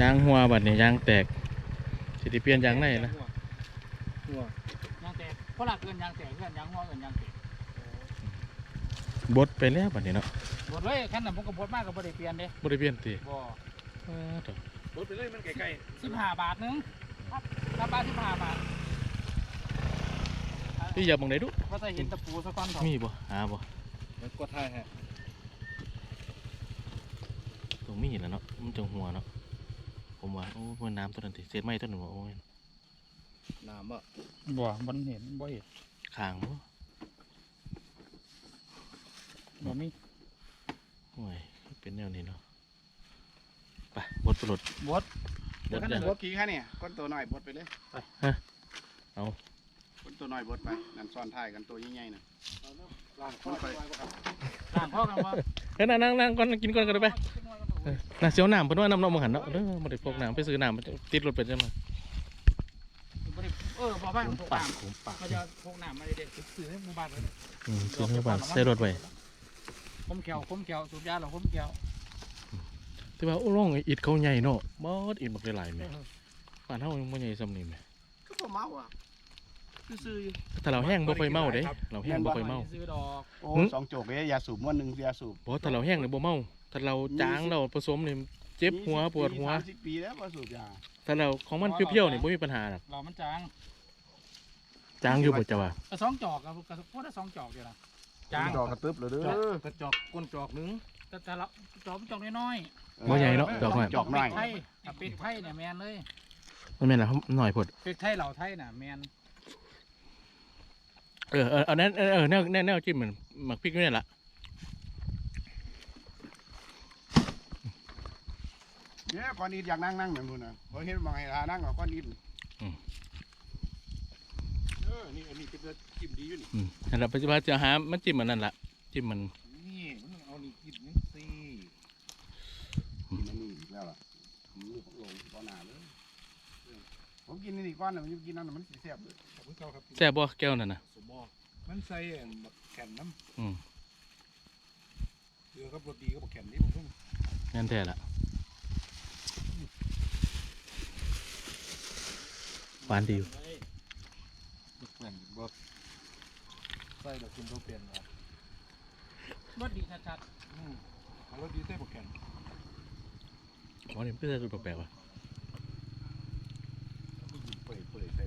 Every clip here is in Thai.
ยางหัวบัดนี้ยางแตกสิได้เปลี่ยนยางไหนนะหัวยางแตกเพราะหลักเกินยางแตกเกินยางหัวเกินยางแตกบดไปแล้วบัดนี้เนาะบดเลยขั้นนั้นผมก็บดมากก็บ่ได้เปลี่ยนเด้บ่ได้เปลี่ยนติบ่เออเถอะรถไปเลยมันไกลสิบห้าบาทหนึงครับถ้าบาทสิบห้าบาทพี่อย่าบังไดดุว่าจะเห็นตะปูสักก้อนสองมีบ่หาบ่ๆมันกดท้ายฮะตรงมีแหล้วเนาะมันจังหัวเนาะ ผมว่าโอ้มันน้ำตัวนั้นติเศษไม้ตัวนั้นบ่โอ้ยน้ำอะบ่บ่เห็นบ่เห็นข้างบ่บ่มีโอ้ยเป็นแนวนี้เนาะไปบดปลดบดบดขั้นยันั้งนบดกี่แค่เนี่ยก้นตัวน้อยบดไปเลยฮะเอาก้นตัวน้อยบดไปนั่นซ้อนท้ายกันตัวใหญ่ๆน่ะล่างข้อไปต่างพ่อกันว่าเฮ้ยนั่งนั่งนั่งก่อนกินก่อนกันเด้อไปเออ น่าเสียวน้ำเพิ่นว่าน้ำนองบ่หันเนาะเด้อบ่ได้พกน้ำไปซื้อน้ำมันจะติดรถไปจังมาบ่ได้เออบ่บ้านพกปากน้ำผมปากมันจะพกน้ำมาเด็กๆซื้อให้หมู่บ้านเลยอืมซื้อให้บ้านใส่รถไว้คมแขวคมแขวสูบยาหรอคมแขวแต่ว่าโอ้ร่องอิดเขาใหญ่เนาะบ่อิดบักหลายๆแม่บ้านเฮายังบ่ใหญ่ซำนี้แม่ก็บ่เมาอะซื่อๆอยู่ถ้าเราแห้งบ่ค่อยเมาเด้เราแห้งบ่ค่อยเมาซื้อดอกโอ้หึสองโจกเอ้ยยาสูบม้วนหนึ่งยาสูบบ่ถ้าเราแห้งนี่บ่เมา ถ้าเราจางเราผสมนี่เจ็บหัวปวดหัวสามสิบปีแล้วมาสูบยา ถ้าเราของมันเปรี้ยวๆนี่บ่มีปัญหาหรอกเรามันจางจางอยู่บ่จ้ะว่ากระสองจอกกับกระพวกละสองจอกเดียวนะจางดอกกระตึบเลยเด้อ กระจอกก้นจอกหนึงแต่แต่ละจอกมันจอกน้อยบ่ใหญ่เนาะดอกน้อยๆจอกน้อยเป็ดไทยถ้าเป็ดไทยเนี่ยแมนเลยมันแม่นล่ะหน่อยพดเป็ดไทยเหล่าไทยน่ะแมนเออเออเอาแน่เออเออแนวแนวแนวจิ้มเหมือนหมักพริกนี่แหละ เนี่ยก้อนอิฐอยากนั่งนั่งเหมือนมึงนะเพราะเห็นบางไอ้ทานั่งกับก้อนอิฐเออนี่อันนี้เป็นจิ้มดีอยู่นี่อืมนั่นแหละปัจจุบันจะหามันจิ้มมันนั่นละจิ้มมันนี่มันต้องเอานี่กินนึงสิกินอันนี้อีกแล้วล่ะผมลูกลงก้อนหนาเลยผมกินนี่ก้อนน่ะมันกินนั่นน่ะมันสิแซ่บเลยขอบคุณเจ้าครับแซ่บบ่แก้วนั่นน่ะสมบอมันใส่อันบักแข็นน้อืมำเรือครับรสดีก็บักแข็นนี่มันเพิ่งงั้นแท้ละ หวานดีอยู่บักแข็นบักใส่ดอกกินตัวเปลี่ยนนะรสดีชัดอืมเอารสดีใส่บักแข็นอ๋อนี่เป็นอะไรแปลกๆว่ะเปื่อยเปื่อยใส่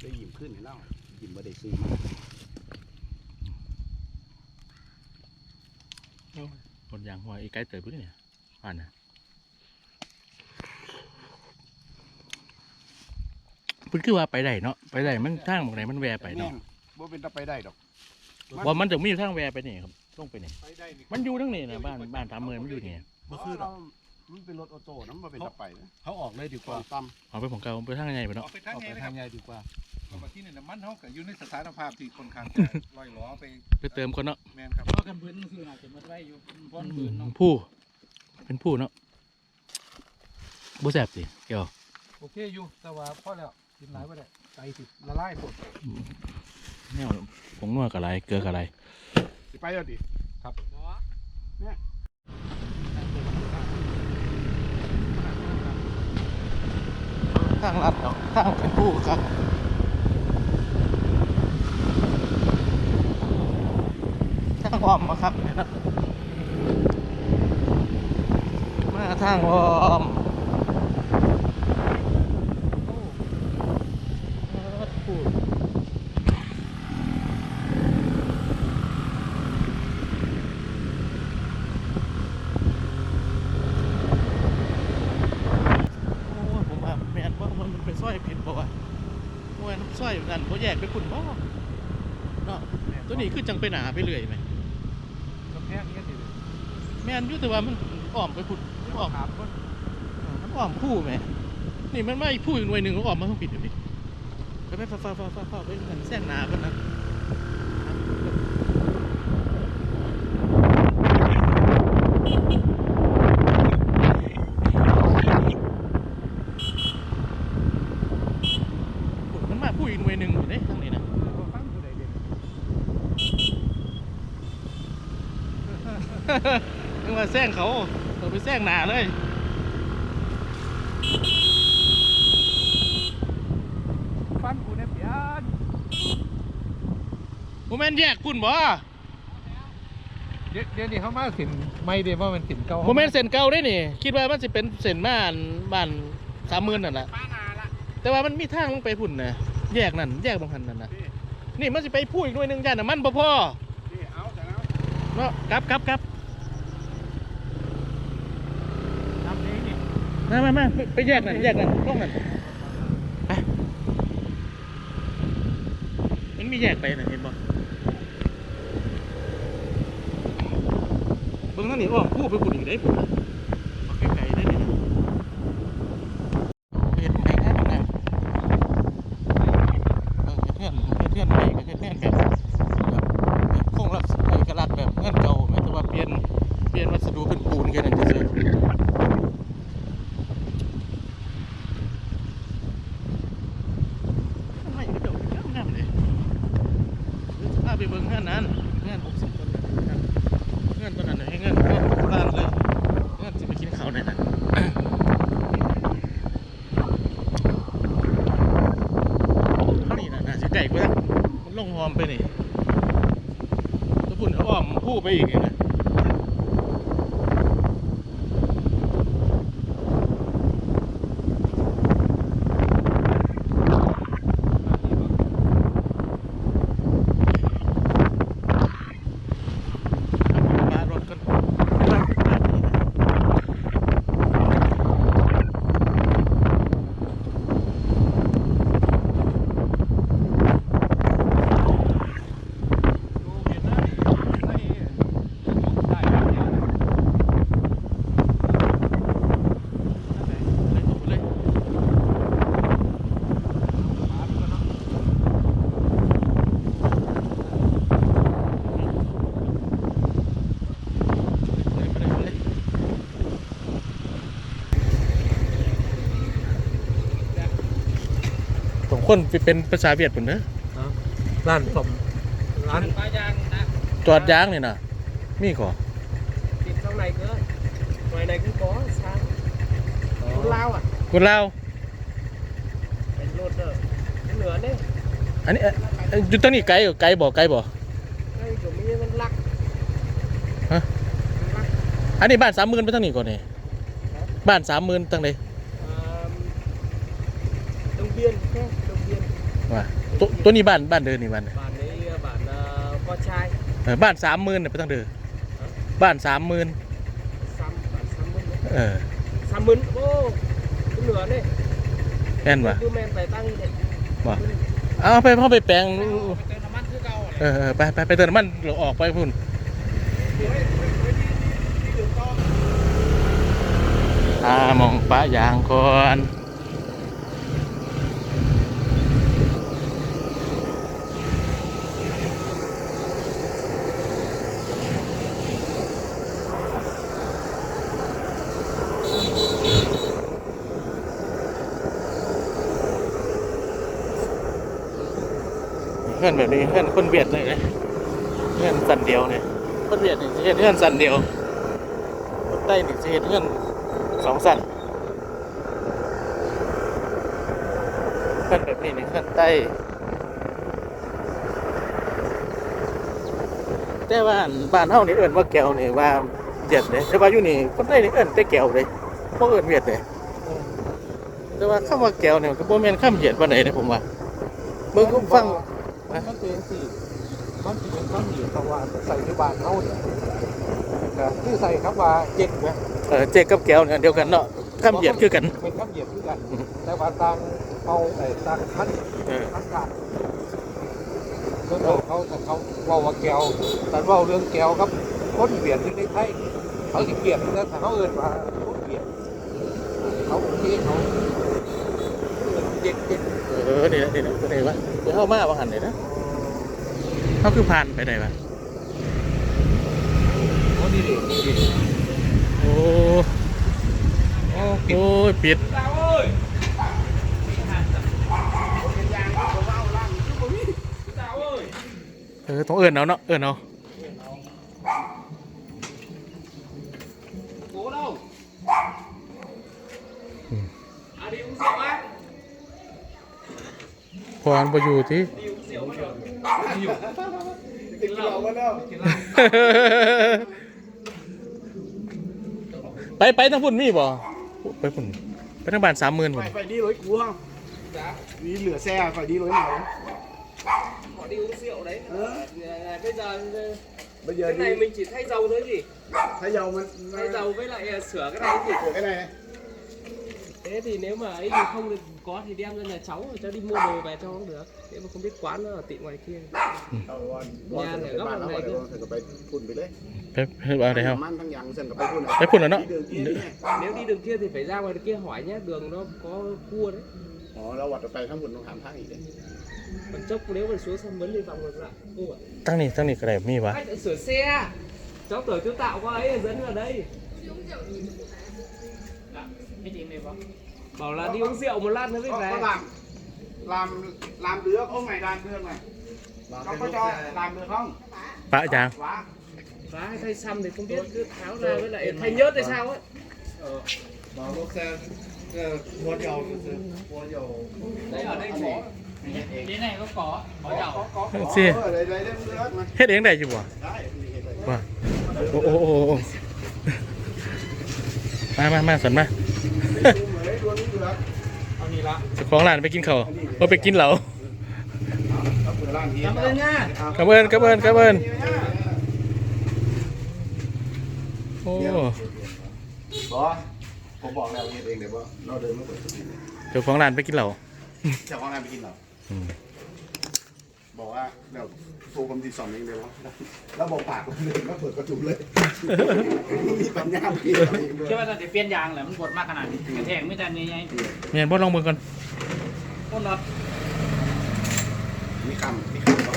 ได้ยิ้มขึ้นให้เล่ายิ้มมาได้ซื้อมาคนยางหัวอีกไกลเติบด้วยเนี่ยหวานนะ พิ่นคือว่าไปได้เนาะไปได้มันทางบางไหนมันแวไปแม่เนาะนบ่เป็นตะไปได้ดอกว่ามันจะมีทางแวไปนี่ครับลงไปนี่ไปได้นี่มันอยู่ทั้งนี่นะบ้านบ้านทำเมืองมันอยู่นี่บ่คือหรอกมันเป็นรถออโต้น้ำบ่เป็นตะไปนะเขาออกเลยดีกก่อว่านต่เอาไปของเก่าไปทางไหนไปเนาะเอาไปทางไงทางใหญ่ดีกว่าเอามาที่นี่น้ำมันเขาก็อยู่ในสถานภาพที่ค่อนข้างจะลอยล้อไปไปเติมคนเนาะแมนครับๆเพราะกันพื้นคือน่าจะมาไว้อยู่พ้นพื้นเนาะผู้เป็นผู้เนาะบ่แซ่บสิเกี่ยวโอเคอยู่แต่ว่าพอแล้ว กินหลายไปได้ไตสิละลายหมดแนวผงนัวกับอะไรเกลือกับอะไรำสิไปแล้วดิบ่ทางลัดเนาะทางเป็นผู้ครับทางอ้อมมาครับมาทางอ้อมผู้โอ้ยผมว่าแม่นว่ามันเป็นสร้ อยผิดบ่วะโอ้ยน้ำสร้อยนั่นบ่แยกไปคุณบ่เนาะตัวนี้คือจังไปหนาไปเรื่อยไหมกำแพงนี้สิแม่นอยู่แต่ว่ามันอ้อมไปคุณอ้อมถามคนมันอ้อมผู้ไหมนี่มันไม่ผู้อีกหน่วยหนึ่งก็อ้อมมาต้องปิดอยู่ดิไปไปฟ้าฟ้าฟ้าฟ้าฟ้าไปเหมือนแส้นหนากันนะ มันมาผู้อีกหน่วยหนึ่งอยู่เด้ทางนี้นะฟังผู้ใดเด่นนึกว่าแซงเขาเราไปแซงหนาเลยฟันกูเนี่ยเปลี่ยนโมเมนแยกคุณบ่เดี๋ยวเดี๋ยวนี้เขามาสินไม่เดี๋ยวว่ามันสินเก่าโมเมนเส้นเก่าได้นี่ คิดว่ามันสิเป็นเส้นบ้านบ้านสามหมื่นนั่นแหละป้านาละแต่ว่ามันมีทางลงไปพุ่นนะ แยกนั่นแยกบางหันนั่นนะนี่มันสิไปพูดอีกหน่วยหนึงย่านน่ะมันบ่พอนี่เอาแต่แล้วเนาะกลับกลับกลับทำเองนี่มามามาไปไปแยกนั่นแยกนั่นตรงนั่นไปมันมีแยกไปน่ะเห็นบ่เบิ่งทางนี้อ้อมพูดไปพุ่นอีกได้พุ่น เฮ็ดเฮือนเฮ็ดเฮือนใหม่ อ้อมผู้ไปอีกนะมารถกันเลยตกเลยเลยไปเลยไปเลยสอง คนไปเป็นภาษาเวียดปุ่นเนอะร้านสมร้านปลายางนะจอดยางนี่นะมีขอติดข้างในก็หน่วยในก็ có sang Rút lao à คุณเล่าวเป็นรถเด้อเป็นเหนือเนี่ยอันนี้เอ่อเอ่ออยู่ตรงนี้ไกลเหรอไกลบ่ไกลบ่ไอ้ตัวนี้มันลักฮะมันลักอันนี้บ้านสามหมื่นไปทางนี้ก่อนนี่บ้านสามหมื่นทางไหน เอ่อดงเบียนแค่ดงเบียน ว่า ตัวตัวนี้บ้านบ้านเดินนี่บ้านบ้านนี้บ้านเอ่อพ่อชายเออบ้านสามหมื่นไปทางเดินบ้านสามหมื่นซ้ำบ้านซ้ำมึนเนี่ยเออซ้ำมึนโอ้เป็นเหนือเนี่ยแม่นว่ะคือแมนไปตั้งเนี่ยว่ะเอาไปเข้าไปแปลงเติมน้ำมันคือเก่าเออเออไปไปไปเติมน้ำมันเราออกไปพุ่นอ่ามองปะยางก่อน เพื่อนแบบนี้เพื่อนคนเวียดเลยนะเพื่อนสันเดียวเนี่ยคนเวียดนี่สิเฮ็ดเพื่อนสันเดียวคนใต้นี่สิเฮ็ดเพื่อนสองสันเพื่อนแบบนี้นี่เพื่อนใต้แต่ว่าอันบ้านเฮานี่เอิ้นว่าแก้วนี่ว่าเวียดเลยแต่ว่าอยู่นี่คนใต้นี่เอิ้นแต่แก้วเลยบ่เอิ้นเวียดเลยแต่ว่าคำว่าแก้วเนี่ยก็บ่แม่นคำเวียดปานใดเด้ผมว่าเบิ่งก็ฟัง มันเป็นสี่มันสิเป็นข้าวเหนียวตะวันใส่ในบานเขาเนี่ยก็คือใส่ครับว่าเจ็ดนะเออเจ๊กับแก้วเนี่ยเดียวกันเนาะคำเหยียดคือกัน เป็นข้าวเหนียวคือกัน แต่ว่าต่างเอาไอ้ต่างคันเออคันขาดเรื่องของเขาแต่เขาเว่าว่าแก้วแต่เว่าเรื่องแก้วครับคนเปลี่ยนที่ในไทยเขาสิเปลี่ยนแต่ถ้าเขาเอินว่าคนเปลี่ยนเขาโอเคเขาเจ็ดเจ็ด เออนี่แหละนี่แหละตัวไหนวะเดี๋ยวเข้ามาว่าหันเลยนะเขาคือผ่านไปไหนวะโอ้ดีดิโอ้โอ้โอ้ยปิดเออต้องเอินเอาเนาะเอินเอา พรบ่อยู่ที่ ติดเราก็แล้ว ไปไปทางพุ่นมีบ่ไปพุ่นไปทางบ้านสามหมื่น ไป พุ่น ไปดีร้อยกูห้องนี่เหลือแซ่ไปดีร้อยเหมา họ đi uống rượu đấy Ờ, bây giờ bây giờ cái này đi mình chỉ thay dầu thôi gì thay dầu mình thay dầu với lại à, sửa cái này thì cái này thế thì nếu mà ấy thì không được có thì đem ra nhà cháu cho đi mua đồ về cho cũng được. Thế mà không biết quán nó ở tiệm ngoài kia. Nhà này góc này cơ. phép phép ở đây không? Phép phun ở đó. Nếu đi đường kia thì phải ra ngoài kia hỏi nhé đường nó có cua đấy. Tăng này tăng này cái này mi bà sửa xe. Cháu tưởng chú tạo qua ấy dẫn vào đây. Dạ. Cái gì mày bảo là đi uống rượu một lát nữa mới ก็ về ลามลามลามเรือเขาไงลามเรือไงเขาก็ cho làm được không ปะจาง quá phá hay thay xăm thì không biết cứ tháo ra với lại thay nhớt hay sao ấy Bảo lúc xe mua dầu mua dầu đấy ở đây có cái này có có có dầu có có Xì. ở đây đây đem nước mà เฮ็ดเองได้ เอานี่ละเจ้าของร้านไปกินข้าวเออไปกินเหล้าเอาเปิดร้านที cảm ơn nha กระเบินกระเบินกระเบินโอ้บอผมบอกแล้วเฮ็ดเองเดี๋ยวบ่เราเดินมาเปิดสุดที่เจ้าของร้านไปกินเหล้าเจ้าของงานไปกินเหรออืม บอกว่าเดี๋ยวโทรคำที่สองเองเดี๋ยวแล้วบอกปากเลยก็เปิดกระจุมเลยมีปัญญาพี่เองด้วยคิดว่าจะเปลี่ยนยางแหละมันบดมากขนาดนี้กระแทกไม่แต่นี้ไงเมียนบ่ลองเบิ่งก่อนต้นน็อตมีคำมีคำบอก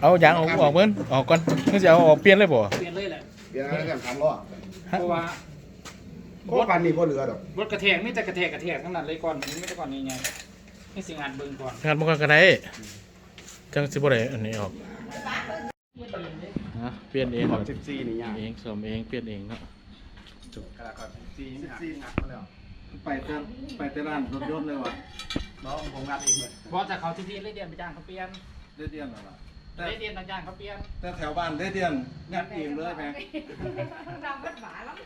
เอายางออกออกเบิ่งออกก่อนมึงสิเอาออกเปลี่ยนเลยบ่เปลี่ยนเลยแหละเดี๋ยวนะกันคำล้อเพราะว่าโอ้ปันนี่ก็เหลือดอกบดกระแทกไม่แต่กระแทกกระแทกขนาดเลยก่อนไม่แต่ก่อนนี้ไง นี่สิงานเบิ่งก่อนงานบ่ก่อนก็ได้จังสิบ่ได้อันนี้ออกฮะเปลี่ยนเองขอบสิบสี่นี่ยากเองซ่อมเองเปลี่ยนเองเนาะกระดาษขอบสิบสี่สิบสี่งัดมาแล้วไปเต้นไปเต้นร้านรถยนต์เลยว่ะน้องผมงัดเองเลยเพราะถ้าเขาที่ที่เลยเดียนไปจ้างเขาเปลี่ยนได้เดียนแล้วล่ะแต่เลยเดียนต่างจ้างเขาเปลี่ยนแต่แถวบ้านได้เดียนงัดเองเลยแม่ làm vất vả lắm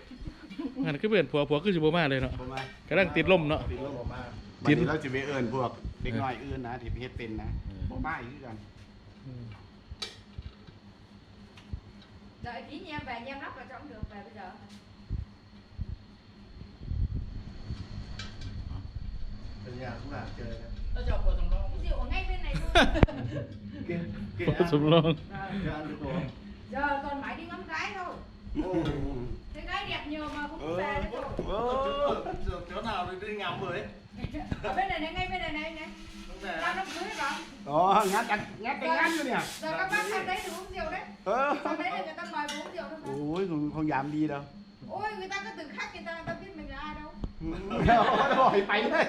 งานคือเพื่อนผัวผัวคือสิบ่มาเลยเนาะผมมากำลังติดลมเนาะติดลมออกมา วันนี้เราจะไปเอิญพวกเด็กน้อยอื่นนะที่เฮ็ดเป็นนะบ่มาอีกคือกัน đợi tí nha em về nha em lắp vào trong được về bây giờ เป็นอย่างทุกอย่างเจอ แล้วจะเอาปวดตรงรอง cái rượu ở ngay bên này thôi เก่งเก่ง ผัวสำรอง งานทุกคน giờ còn mãi đi ngắm gái thôi โอ้ thấy gái đẹp nhiều mà cũng không về đấy rồi โห chỗ nào đi đi ngắm rồi ở bên này này ngay bên này này này làm đám cưới rồi อ๋องัดกันงัดกันงัดอยู่เนี่ย giờ các bác sang đấy thì uống rượu đấy เออ sang đấy là người ta mời uống rượu thôi mà โอ้ยคงยามดีแล้ว ôi người ta có từ khách người ta người ta biết mình là ai đâu บ่อยไปเลย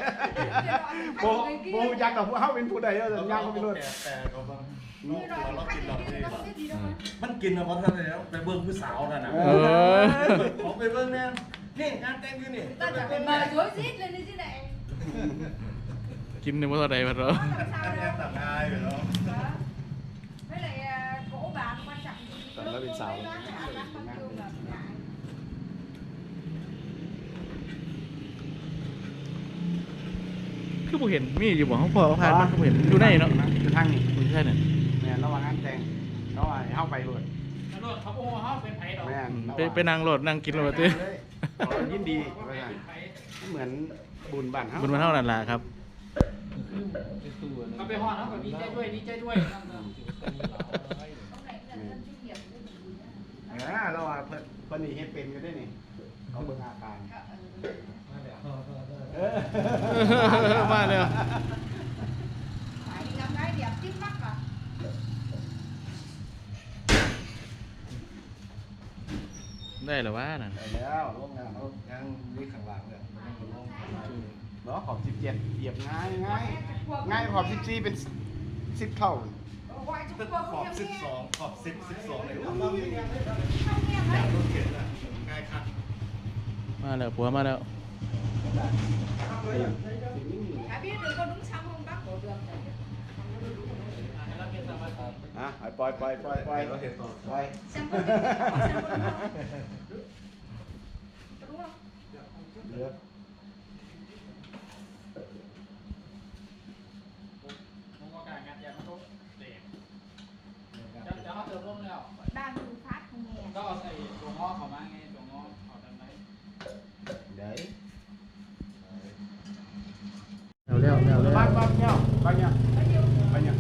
โบโบยักษ์ดอกว่าเขาเป็นผู้ใดเออยักษ์เขาเป็นรุ่นแต่ก็บาง như nói từ khách thì người ta không biết gì đâu mà มันกินนะเพราะท่านแล้วไปเบิ่งผู้สาวนั่นน่ะเออขอไปเบิ่งแน่นี่งานแต่งอยู่นี่ người ta chẳng phải mời dối rít lên đi chứ này กินในบ่เท่าใดบัดเนาะ Có làm sao แน่ đâu ต่างงายไปแล้ว Đó. với lại à, cổ bạn quan trọng Tận nó bên Lúc sau. tôi lấy nó áp bắt bắt thương là ngại. คือบ่เห็นมีอยู่บ่เฮาพอเอาผ่านมันก็บ่เห็นอยู่ในเนาะอยู่ทางนี้บ่ใช่นั่นแม่นระหว่างงานแต่งระหว่างเข้าไปเลยตำรวจเขาโอ้เขาเป็นไผ่ดอกแม่นไปไปนั่งรถนั่งกินรถติยินดีว่าซั่นเหมือน บุญบ้านเฮาบุญมาเท่านั้นล่ะครับเขาไปหอดเขาก็ดีใจด้วยดีใจด้วย Ông này là dân chuyên nghiệp với mình bùi nhá. เออเราว่าเพิ่นเพิ่นนี่เฮ็ดเป็นอยู่ได้นี่เขาเบิ่งอาการ Ờ, ừ. เออ มาแล้ว phải đi ngắm gái đẹp tiếp mắt mà ได้แล้วว่านั่น ไปแล้วร่วมงานเขายังมีข้างหลังเลย เนาะขอบ17เหยียบง่ายง่ายง่ายขอบ14เป็น10เท่า gọi cho ตึก cô ขอบ không สิบ nghe สองขอบสิบสิบสองเลย không nghe đấy รถเข็นอะง่ายคันมาแล้วผัวมาแล้ว chả biết được có đúng xong không bác เรื่องอะไรเนี่ยอะปล่อยปล่อยปล่อยปล่อยเราเห็นต่อปล่อยแซมเปิลดิแซมเปิลรู้ป่ะเหลือผมก็การงานยามันต้องเด็กจะจะเขาเติมลมแล้ว ด้านดูพัดของแม่ ก็เอาใส่ตัว ง้อเข้ามาไงตัวง้อเอาทำไรเดี๋ยวแล้วแล้วแล้วแล้วบ้านบ้านเงี้ยบ้านเงี้ยบ้านเงี้ย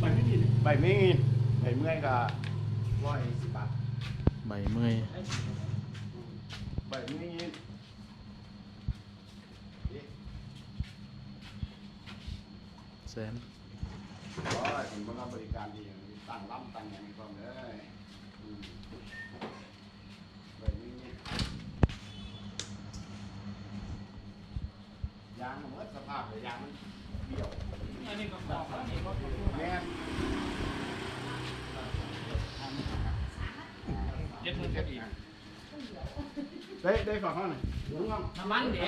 ใบไม่มีใบไม่มีใบเมื่อยก็ร้อยสิบบาทใบเมื่อยใบไม่มีแสนอ๋อถึงบริการดีตั้งรับตั้งอย่าง มันหมดสภาพเลยยางมันเบี้ยวอันนี้ก็บอกอันนี้ก็แม่นเจ็ดหมื่นเจ็ดอีกได้ได้ฝากเขาหน่อยลุงครับน้ำมันเดี๋ยว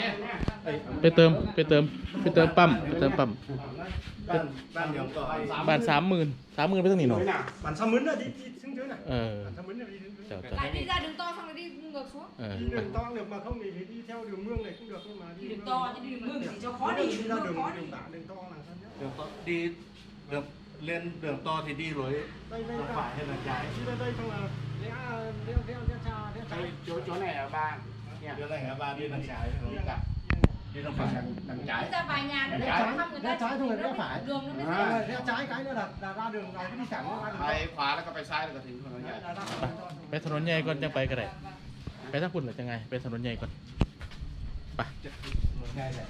ไปเติมไปเติมไปเติมปั๊มไปเติมปั๊มบ้านบ้านเดียวต่อบ้านสามหมื่นสามหมื่นไปตั้งนี่หนอ bản sao mướn là đi đi xứng dưới này เออ bản sao mướn là đi xứng dưới เจ้าเจ้า lại đi ra đường to xong rồi đi ngược xuống เออ đi đường to cũng được mà không thì, thì đi theo đường mương này cũng được nhưng mà đi đi đường to chứ đi đường mương thì cho khó đi đi đi đường ra đường khó đi đường tả đường to là sao nhất เรื่องต่อดีเรื่องเล่นเรื่องต่อที่ดีเลย đây đây ฝ่ายให้หนักใจ đi đây đây xong là đeo đeo đeo đeo trà đeo ไอ้ trà โจโจไหนอะบ้านเนี่ยเรื่องอะไรครับบ้านดีหนักใจรู้จักดีหนักฝ่ายหนังใจ Cứ ra vài nhà nữa để cho thăm người ta trái thôi, nó nó bị phải. đường nó mới À. ra Rồi, đeo trái cái nữa là là ra đường này cứ đi thẳng ra ไป đường ขวาแล้วก็ไปซ้ายแล้วก็ถึงถนนใหญ่ to là ra đường to ไปถนนใหญ่ก่อนจังไปก็ได้ไปทางคุณหรือจังไง ไปถนนใหญ่ก่อนไปง่ายเลย